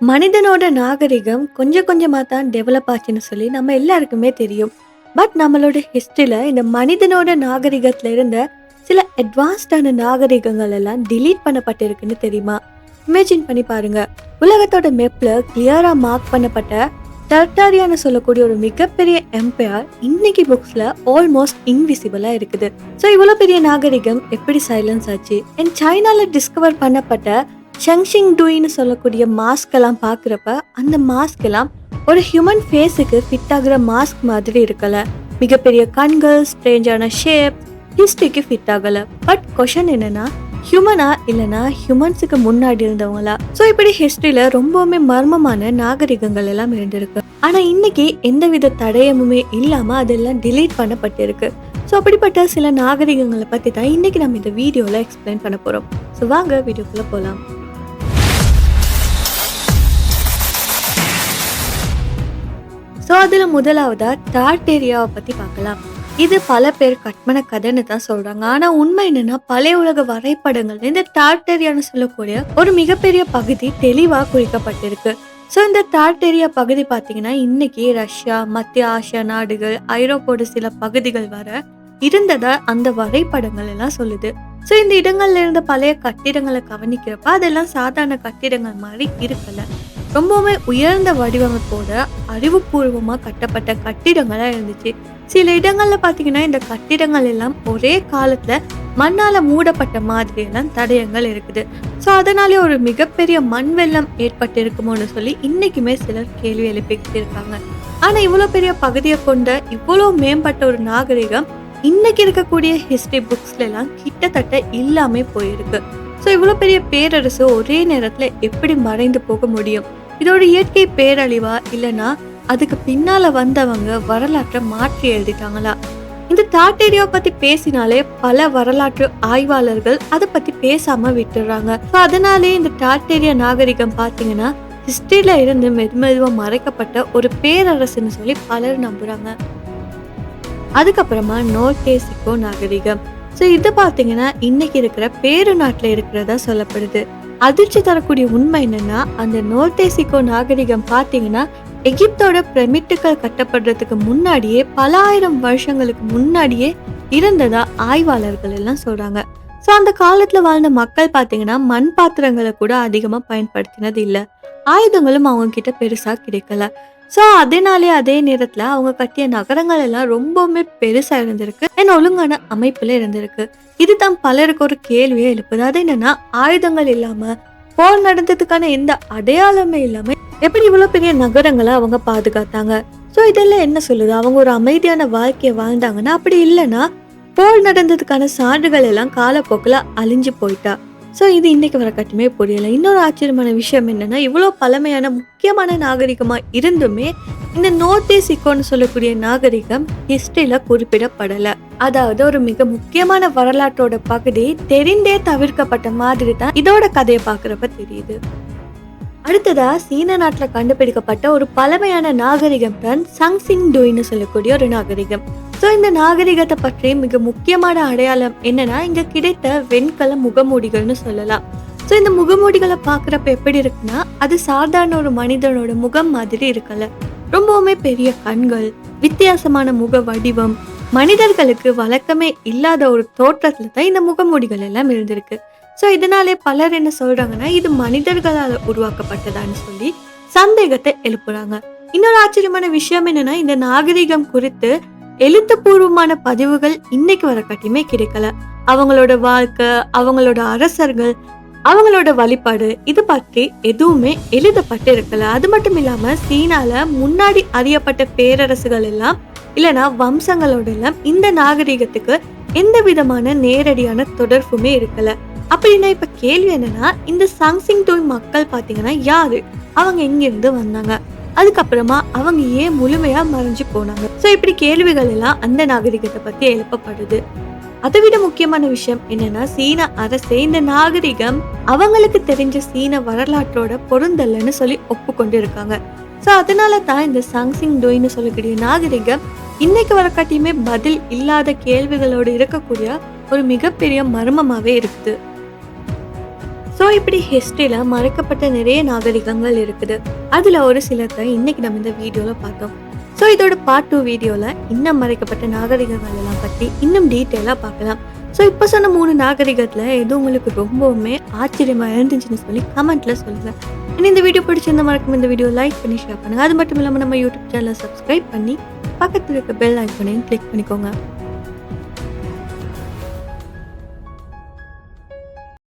மனிதனோட நாகரிகம் கொஞ்சம் கொஞ்சமாக தான் டெவலப் ஆச்சுன்னு சொல்லி நம்ம எல்லாருக்குமே தெரியும். பட் நம்மளோட ஹிஸ்ட்ரியில் இந்த மனிதனோட நாகரிகத்தில் இருந்த சில அட்வான்ஸ்டான நாகரிகங்கள் எல்லாம் டிலீட் பண்ணப்பட்டிருக்குன்னு தெரியுமா? இமேஜின் பண்ணி பாருங்க. உலகத்தோட மெப்பில் கிளியராக மார்க் பண்ணப்பட்ட டர்டாரியான்னு சொல்லக்கூடிய ஒரு மிகப்பெரிய எம்பையர் இன்னைக்கு புக்ஸில் ஆல்மோஸ்ட் இன்விசிபிளாக இருக்குது. ஸோ இவ்வளோ பெரிய நாகரிகம் எப்படி சைலன்ஸ் ஆச்சு? அண்ட் சைனாவில் டிஸ்கவர் பண்ணப்பட்ட ஷங்ஷிங் டூயின்னு சொல்லக்கூடிய மாஸ்க் எல்லாம் பார்க்குறப்ப அந்த மாஸ்க் எல்லாம் ஒரு ஹியூமன் ஃபேஸுக்கு ஃபிட் ஆகுற மாஸ்க் மாதிரி இருக்கல. மிகப்பெரிய கண்கள் ஸ்ட்ரேஞ்சான ஷேப் ஹிஸ்ட்ரிக்கு ஃபிட் ஆகலை. பட் கொஷன் என்னன்னா ஹியூமனா இல்லைனா ஹியூமன்ஸுக்கு முன்னாடி இருந்தவங்களா? ஸோ இப்படி ஹிஸ்ட்ரியில ரொம்பவுமே மர்மமான நாகரிகங்கள் எல்லாம் இருந்திருக்கு. ஆனா இன்னைக்கு எந்தவித தடயமுமே இல்லாம அதெல்லாம் டிலீட் பண்ணப்பட்டிருக்கு. ஸோ அப்படிப்பட்ட சில நாகரிகங்களை பற்றி தான் இன்னைக்கு நம்ம இந்த வீடியோவில் எக்ஸ்பிளைன் பண்ண போகிறோம் ஸோ வாங்க வீடியோக்குள்ளே போகலாம் அதில் முதலாவதா டார்டேரியாவை பற்றி பார்க்கலாம். இது பல பேர் கட்மன கதைன்னு தான் சொல்றாங்க. ஆனா உண்மை என்னன்னா பழைய உலக வரைபடங்கள் இந்த டார்டேரியான்னு சொல்லக்கூடிய ஒரு மிகப்பெரிய பகுதி தெளிவா குறிக்கப்பட்டிருக்கு. ஸோ இந்த டார்டேரியா பகுதி பார்த்தீங்கன்னா இன்னைக்கு ரஷ்யா மத்திய ஆசியா நாடுகள் ஐரோப்போடு சில பகுதிகள் வர இருந்ததா அந்த வரைபடங்கள் எல்லாம் சொல்லுது. ஸோ இந்த இடங்கள்ல இருந்த பழைய கட்டிடங்களை கவனிக்கிறப்ப அதெல்லாம் சாதாரண கட்டிடங்கள் மாதிரி இருக்கலை. ரொம்பவுமே உயர்ந்த வடிவமைப்போட அறிவுபூர்வமாக கட்டப்பட்ட கட்டிடங்களாக இருந்துச்சு. சில இடங்களில் பார்த்தீங்கன்னா இந்த கட்டிடங்கள் எல்லாம் ஒரே காலத்தில் மண்ணால் மூடப்பட்ட மாதிரியெல்லாம் தடயங்கள் இருக்குது. ஸோ அதனாலே ஒரு மிகப்பெரிய மண் வெள்ளம் ஏற்பட்டிருக்குமோன்னு சொல்லி இன்னைக்குமே சிலர் கேள்வி எழுப்பிக்கிட்டு இருக்காங்க. ஆனால் இவ்வளோ பெரிய பகுதியை கொண்ட இவ்வளோ மேம்பட்ட ஒரு நாகரிகம் இன்னைக்கு இருக்கக்கூடிய ஹிஸ்ட்ரி புக்ஸ்ல எல்லாம் கிட்டத்தட்ட இல்லாமல் போயிருக்கு. ஸோ இவ்வளோ பெரிய பேரரசு ஒரே நேரத்தில் எப்படி மறைந்து போக முடியும்? இதோட இயற்கை பேரழிவா இல்லைன்னா அதுக்கு பின்னால வந்தவங்க வரலாற்றை மாற்றி எழுதிட்டாங்களா? இந்த தாட்டேரியா பத்தி பேசினாலே பல வரலாற்று ஆய்வாளர்கள் அதை பத்தி பேசாம விட்டுறாங்க. ஸோ அதனாலே இந்த டாட்டேரியா நாகரிகம் பாத்தீங்கன்னா ஹிஸ்டரியில இருந்து மெதுமெதுவா மறைக்கப்பட்ட ஒரு பேரரசுன்னு சொல்லி பலர் நம்புறாங்க. அதுக்கப்புறமா நோர்டேசிக்கோ நாகரிகம். ஸோ இது பார்த்தீங்கன்னா இன்னைக்கு இருக்கிற பேரு நாட்டில் இருக்கிறதா சொல்லப்படுது. அதிர்ச்சி தரக்கூடிய உண்மை என்னன்னா அந்த நோர்தேசிகோ நாகரிகம் பார்த்தீங்கன்னா எகிப்தோட பிரமிட்டுகள் கட்டப்படுறதுக்கு முன்னாடியே பல ஆயிரம் வருஷங்களுக்கு முன்னாடியே இருந்ததா ஆய்வாளர்கள் எல்லாம் சொல்றாங்க. ஸோ அந்த காலத்தில் வாழ்ந்த மக்கள் பார்த்தீங்கன்னா மண் பாத்திரங்களை கூட அதிகமாக பயன்படுத்தினது இல்லை. ஆயுதங்களும் அவங்க கிட்ட பெருசாக கிடைக்கல. ஸோ அதனாலே அதே நேரத்தில் அவங்க கட்டிய நகரங்கள் எல்லாம் ரொம்பவுமே பெருசாக இருந்திருக்கு. ஏன்னா ஒழுங்கான அமைப்பில் இருந்திருக்கு. இதுதான் பலருக்கு ஒரு கேள்வியே எழுப்புது. அது என்னன்னா ஆயுதங்கள் இல்லாமல் போர் நடந்ததுக்கான எந்த அடையாளமே இல்லாமல் எப்படி இவ்வளோ பெரிய நகரங்களை அவங்க பாதுகாத்தாங்க? ஸோ இதெல்லாம் என்ன சொல்லுது? அவங்க ஒரு அமைதியான வாழ்க்கையை வாழ்ந்தாங்கன்னா அப்படி இல்லைன்னா போர் நடந்ததுக்கான சான்றுகள் எல்லாம் காலப்போக்கில் அழிஞ்சு போயிட்டா. ஸோ இது இன்னைக்கு வர கட்டுமே புரியலை. இன்னொரு ஆச்சரியமான விஷயம் என்னன்னா இவ்வளோ பழமையான முக்கியமான நாகரிகமாக இருந்துமே இந்த நோர்த் ஈஸ்ட் இக்கோன்னு சொல்லக்கூடிய நாகரிகம் ஹிஸ்டரியில் குறிப்பிடப்படலை. அதாவது ஒரு மிக முக்கியமான வரலாற்றோட பகுதி தெரிந்தே தவிர்க்கப்பட்ட மாதிரி தான் இதோட கதையை பார்க்குறப்ப தெரியுது. அடுத்ததா சீன நாட்டில் கண்டுபிடிக்கப்பட்ட ஒரு பழமையான நாகரிகம் தான் சங்சிங் டூயின்னு சொல்லக்கூடிய ஒரு நாகரிகம். ஸோ இந்த நாகரிகத்தை பற்றி மிக முக்கியமான அடையாளம் என்னன்னா இங்கே கிடைத்த வெண்கல முகமூடிகள்னு சொல்லலாம். ஸோ இந்த முகமூடிகளை பார்க்குறப்ப எப்படி இருக்குன்னா அது சாதாரண ஒரு மனிதனோட முகம் மாதிரி இருக்கல. ரொம்பவுமே பெரிய கண்கள் வித்தியாசமான முக வடிவம் மனிதர்களுக்கு வழக்கமே இல்லாத ஒரு தோற்றத்தில் தான் இந்த முகமூடிகள் எல்லாம் இருந்திருக்கு. ஸோ இதனாலே பலர் என்ன சொல்றாங்கன்னா இது மனிதர்களால் உருவாக்கப்பட்டதான்னு சொல்லி சந்தேகத்தை எழுப்புறாங்க. இன்னொரு ஆச்சரியமான விஷயம் என்னன்னா இந்த நாகரிகம் குறித்து எழுத்துப்பூர்வமான பதிவுகள் இன்னைக்கு வர கட்டியுமே கிடைக்கல. அவங்களோட வாழ்க்கை அவங்களோட அரசர்கள் அவங்களோட வழிபாடு இது பற்றி எதுவுமே எழுதப்பட்டு இருக்கல அது மட்டும் இல்லாம சீனால முன்னாடி அறியப்பட்ட பேரரசுகள் எல்லாம் இல்லைன்னா வம்சங்களோட எல்லாம் இந்த நாகரிகத்துக்கு எந்த விதமான நேரடியான தொடர்புமே இருக்கல. அப்படின்னா இப்ப கேள்வி என்னன்னா இந்த சங்சிங் டோய் மக்கள் பாத்தீங்கன்னா யாரு? அவங்க எங்க இருந்து வந்தாங்க? அதுக்கப்புறமா அவங்க ஏன் முழுமையா மறைஞ்சு போனாங்க? ஸோ இப்படி கேள்விகள் எல்லாம் அந்த நாகரிகத்தை பத்தி எழுப்பப்படுது. அதை விட முக்கியமான விஷயம் என்னன்னா சீன அரசே இந்த நாகரிகம் அவங்களுக்கு தெரிஞ்ச சீன வரலாற்றோட பொருந்தல்லன்னு சொல்லி ஒப்புக்கொண்டு இருக்காங்க ஸோ அதனால தான் இந்த சங்சிங் டோய்னு சொல்லக்கூடிய நாகரிகம் இன்னைக்கு வரக்காட்டியுமே பதில் இல்லாத கேள்விகளோடு இருக்கக்கூடிய ஒரு மிகப்பெரிய மர்மமாகவே இருக்குது. ஸோ இப்படி ஹிஸ்ட்ரியில் மறைக்கப்பட்ட நிறைய நாகரிகங்கள் இருக்குது. அதில் ஒரு சிலத்தை இன்னைக்கு நம்ம இந்த வீடியோவில் பார்த்தோம். ஸோ இதோட பார்ட் டூ வீடியோவில் இன்னும் மறைக்கப்பட்ட நாகரிகங்கள் எல்லாம் பற்றி இன்னும் டீட்டெயிலாக பார்க்கலாம். ஸோ இப்போ சொன்ன மூணு நாகரிகத்தில் எது உங்களுக்கு ரொம்பவுமே ஆச்சரியமாக இருந்துச்சுன்னு சொல்லி கமெண்ட்டில் சொல்லுங்கள் இனி இந்த வீடியோ பிடிச்சிருந்த மறக்கும் இந்த வீடியோ லைக் பண்ணி ஷேர் பண்ணுங்கள் அது மட்டும் இல்லாமல் நம்ம யூடியூப் சேனலை சப்ஸ்கிரைப் பண்ணி பக்கத்தில் இருக்க பெல் ஐக்கனையும் கிளிக் பண்ணிக்கோங்க.